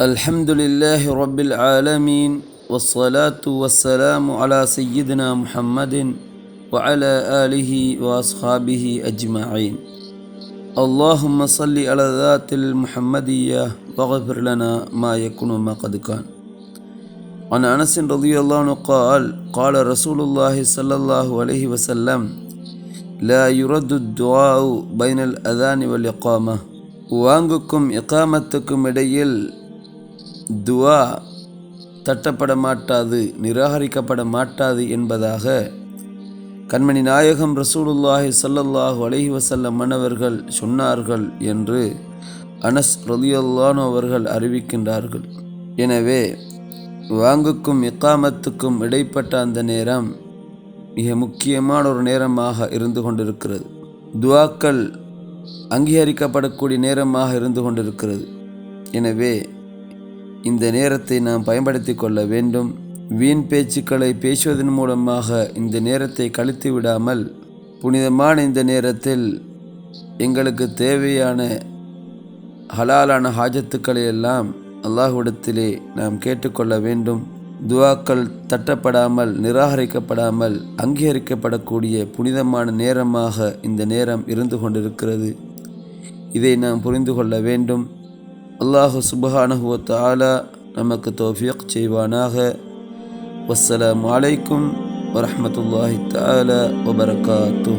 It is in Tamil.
الحمد لله رب العالمين والصلاة والسلام على سيدنا محمد وعلى آله وأصحابه أجمعين. اللهم صل على ذات المحمدية واغفر لنا ما يكون ما قد كان. عن أنس رضي الله عنه قال قال رسول الله صلى الله عليه وسلم لا يرد الدعاء بين الأذان والإقامة. وأنكم إقامتكم إليل துவா தட்டப்பட மாட்டாது நிராகரிக்கப்பட மாட்டாது என்பதாக கண்மணி நாயகம் ரசூலுல்லாஹி சல்லல்லாஹு அலஹி வசல்லம் மன்னவர்கள் சொன்னார்கள் என்று அனஸ் ரலியல்லானு அவர்கள் அறிவிக்கின்றார்கள். எனவே வாங்குக்கும் இக்காமத்துக்கும் இடைப்பட்ட அந்த நேரம் மிக முக்கியமான ஒரு நேரமாக இருந்து கொண்டிருக்கிறது. துவாக்கள் அங்கீகரிக்கப்படக்கூடிய நேரமாக இருந்து கொண்டிருக்கிறது. எனவே இந்த நேரத்தை நாம் பயன்படுத்தி கொள்ள வேண்டும். வீண் பேச்சுக்களை பேசுவதன் மூலமாக இந்த நேரத்தை கழித்து விடாமல் புனிதமான இந்த நேரத்தில் எங்களுக்கு தேவையான ஹலாலான ஹாஜத்துக்களை எல்லாம் அல்லாஹ்விடத்திலே நாம் கேட்டுக்கொள்ள வேண்டும். துவாக்கள் தட்டப்படாமல் நிராகரிக்கப்படாமல் அங்கீகரிக்கப்படக்கூடிய புனிதமான நேரமாக இந்த நேரம் இருந்து கொண்டிருக்கிறது. இதை நாம் புரிந்து கொள்ள வேண்டும். അള്ളാഹു സുബാനഹുവത്താല നമുക്ക് തോഫീഖ് ചെയ്യുവാനാഹ് വസ്സലാമലൈക്കും വറഹമത്തല്ലാഹി താല വബർക്കാത്തു